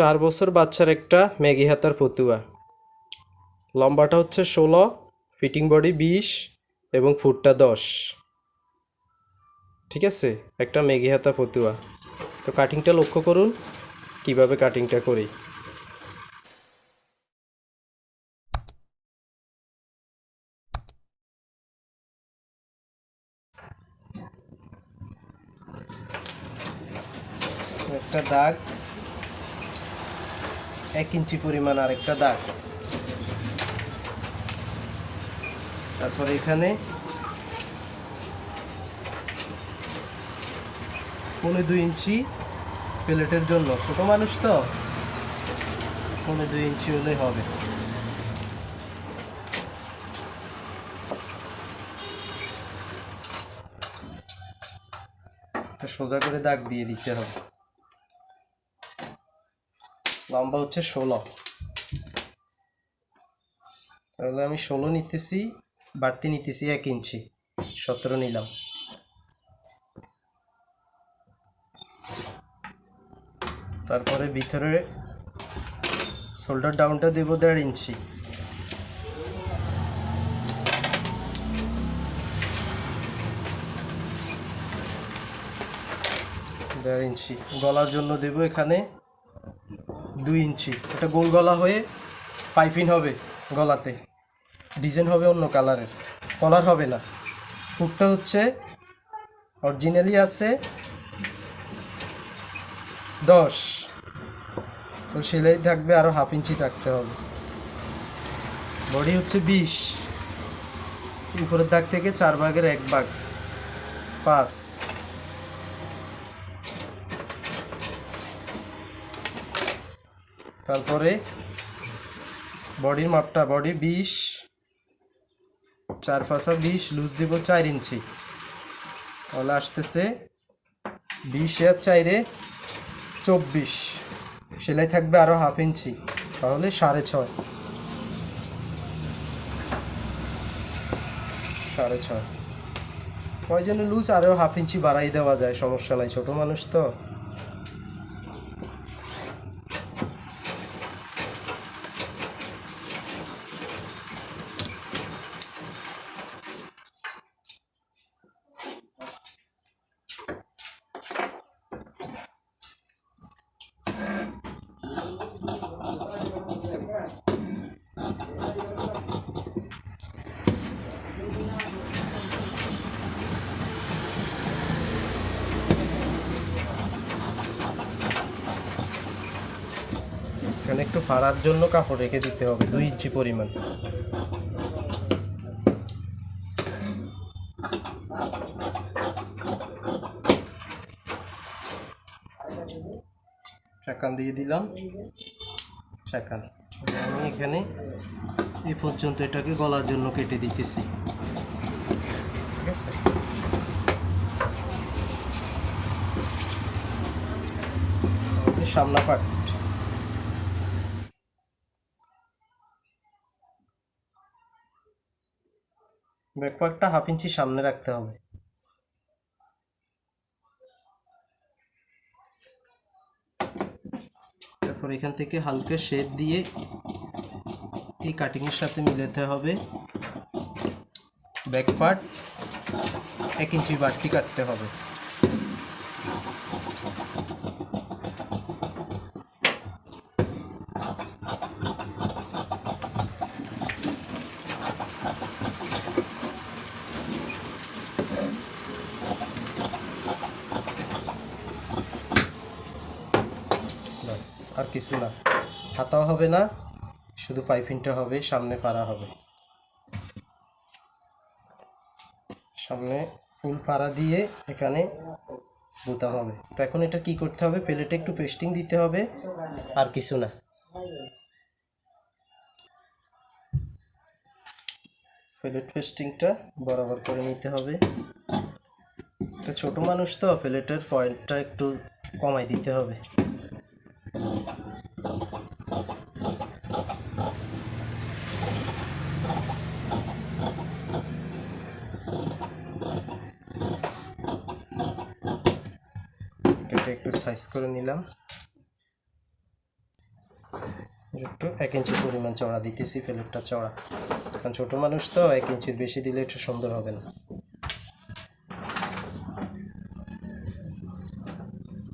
চার বছর বাচ্চার একটা ম্যাগি হাতার ফতুয়া। লম্বাটা হচ্ছে ষোলো, ফিটিং বডি বিশ এবং ফুটটা দশ। ঠিক আছে? একটা ম্যাগি হাতা ফতুয়া। তো কাটিংটা লক্ষ্য করুন, কীভাবে কাটিংটা করি। একটা দাগ। এক ইঞ্চি পরিমাণ আরেকটা দাগ। তারপর এখানে পনেরো দুই ইঞ্চি প্লেটের জন্য। ছোট মানুষ তো পনেরো দুই ইঞ্চি হলে হবে। সোজা করে দাগ দিয়ে দিতে হবে। লম্বা হচ্ছে ষোলো। তাহলে আমি ষোলো নিতেছি, বাড়তি নিতেছি এক ইঞ্চি, সতেরো নিলাম। তারপরে ভিতরে শোল্ডার ডাউনটা দেবো দেড় ইঞ্চি। দেড় ইঞ্চি। গলার জন্য দেবো এখানে দুই ইঞ্চি। এটা গোল গলা হয়ে পাইপিং হবে গলাতে। ডিজাইন হবে অন্য কালারের। কলার হবে না। হুকটা হচ্ছে অরিজিনালি আছে দশ। তো সেলাই থাকবে আরও হাফ ইঞ্চি রাখতে হবে। বডি হচ্ছে বিশ। উপরের দাগ থেকে চার ভাগের এক ভাগ। পাঁচ। তারপরে বডির মাপটা, বডি বিশ, চার পাঁচা বিশ, লুজ দিব চার ইঞ্চি। তাহলে আসতেছে বিশ আর চাইরে চব্বিশ। সেলাই থাকবে আরও হাফ ইঞ্চি, তাহলে সাড়ে ছয়। সাড়ে ছয়। প্রয়োজনে লুজ? আরও হাফ ইঞ্চি বাড়াই দেওয়া যায়, সমস্যা নাই, ছোটো মানুষ তো। ফাড়ার জন্য কাপড় রেখে দিতে হবে, দুই ইঞ্চি পরিমাণ। চাকান দিয়ে দিলাম। চাকান আমি এখানে এই পর্যন্ত এটাকে গলার জন্য কেটে দিতেছি। ঠিক আছে? সামনা পাট। ব্যাকপার্টটা হাফ ইঞ্চি সামনে রাখতে হবে। তারপর এখান থেকে হালকা শেপ দিয়ে এই কাটিংয়ের সাথে মিলাতে হবে। ব্যাক পার্ট এক ইঞ্চি বাড়তি কাটতে হবে ব্যাস আর কিছু না। হাতাও হবে না, শুধু পাইপিংটা হবে, সামনে পাড়া হবে। সামনে ফুল পাড়া দিয়ে এখানে বোতাম হবে। তো এখন এটা কি করতে হবে? প্লেটে একটু পেস্টিং দিতে হবে, আর কিছু না। প্লেট পেস্টিংটা বরাবর করে নিতে হবে। ছোটো মানুষ তো, প্লেটের পয়েন্টটা একটু কমাই দিতে হবে। এটা একটু সাইজ করে নিলাম। একটু এক ইঞ্চি পরিমাণ চড়া দিতেছি প্লেটটা চড়া কারণ ছোটো মানুষ তো এক ইঞ্চির বেশি দিলে একটু সুন্দর হবে না।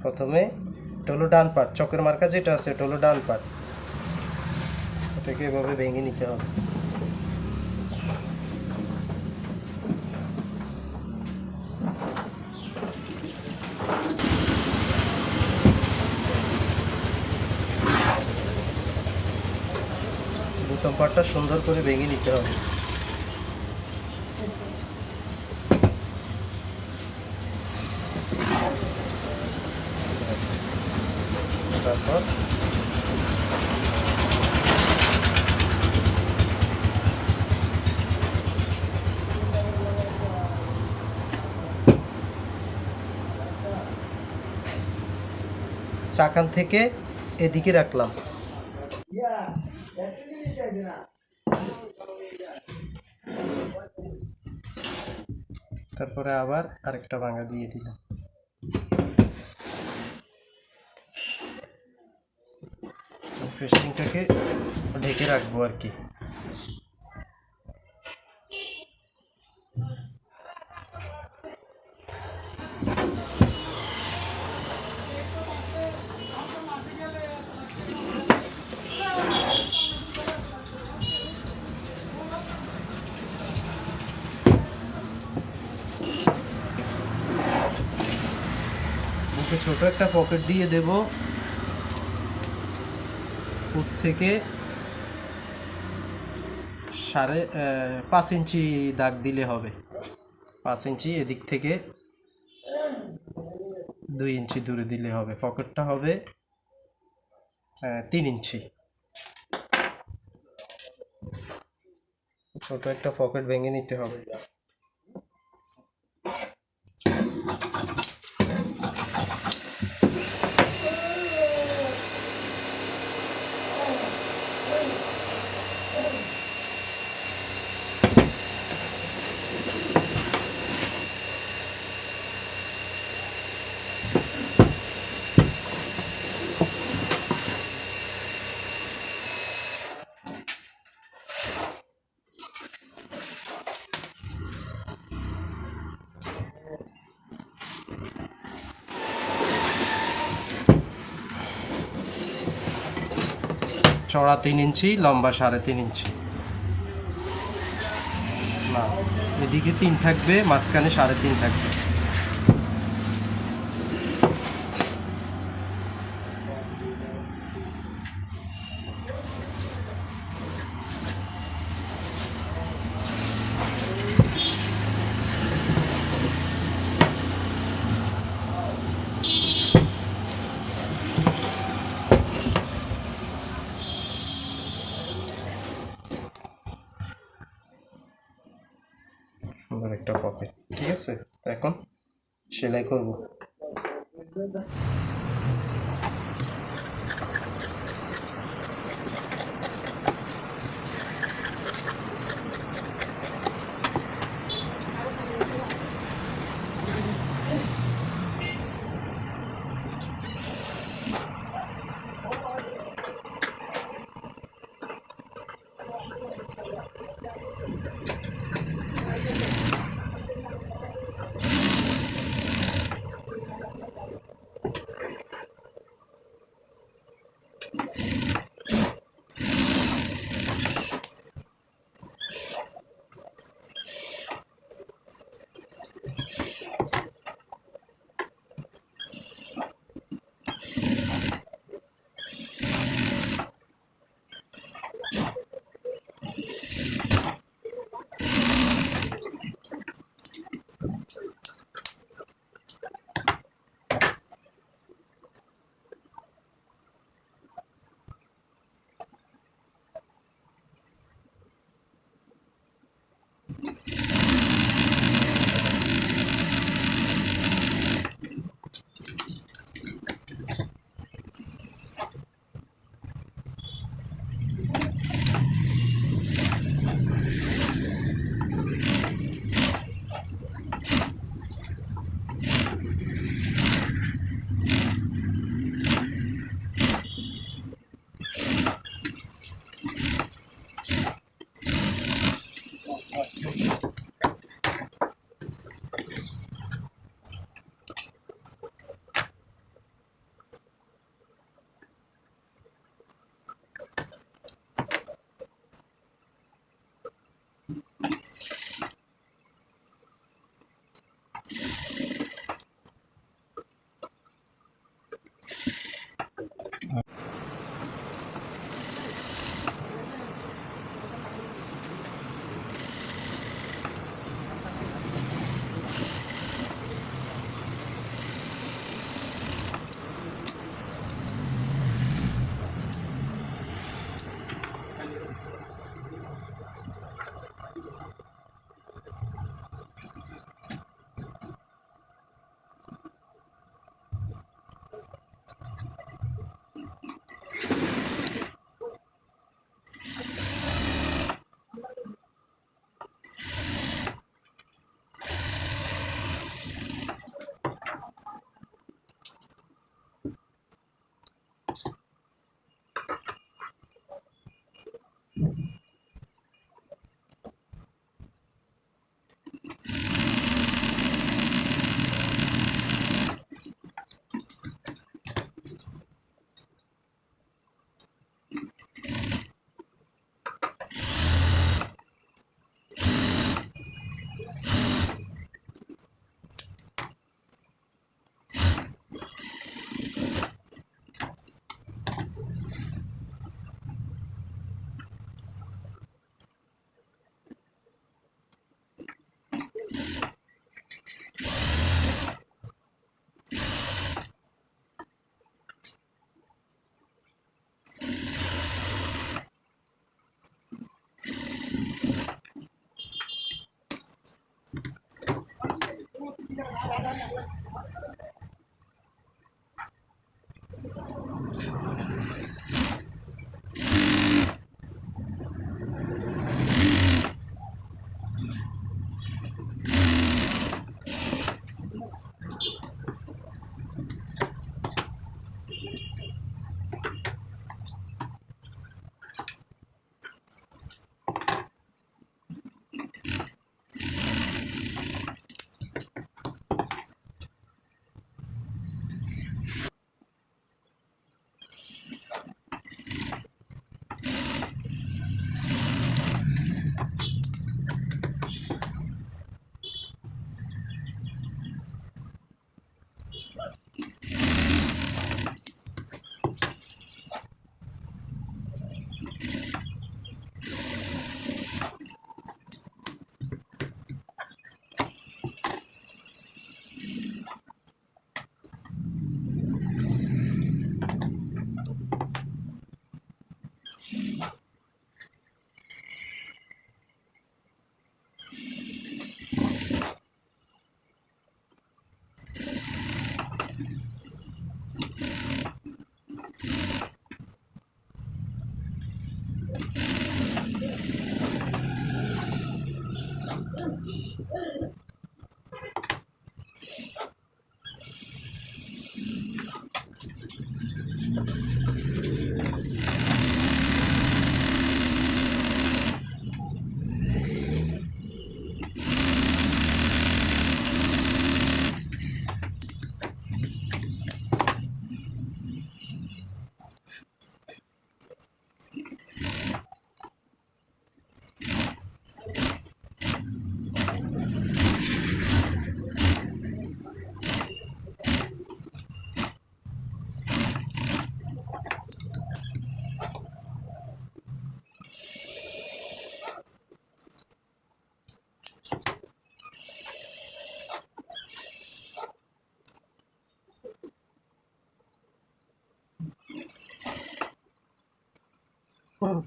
প্রথমে এটা হলো ডান পাট চকের মার্কা যেটা আছে এটা হলো ডান পাট ওটাকে এভাবে ভেঙে নিতে হবে। পাটটা সুন্দর করে ভেঙে নিতে হবে তারপর চাকান থেকে এদিকে রাখলাম। তারপরে আবার আরেকটা ভাঙা দিয়ে দিলাম। পেস্টিংটাকে ঢেকে রাখব আর কি। বুকে ছোট একটা পকেট দিয়ে দেব। ফুট থেকে সাড়ে পাঁচ ইঞ্চি দাগ দিলে হবে। পাঁচ ইঞ্চি এদিক থেকে দুই ইঞ্চি দূরে দিলে হবে। পকেটটা হবে তিন ইঞ্চি। ছোট একটা পকেট ভেঙে নিতে হবে। চড়া তিন ইঞ্চি, লম্বা সাড়ে তিন ইঞ্চি। না, এদিকে তিন থাকবে, মাঝখানে সাড়ে তিন থাকবে। সুন্দর একটা পকেট ঠিক আছে? এখন সেলাই করব। 응.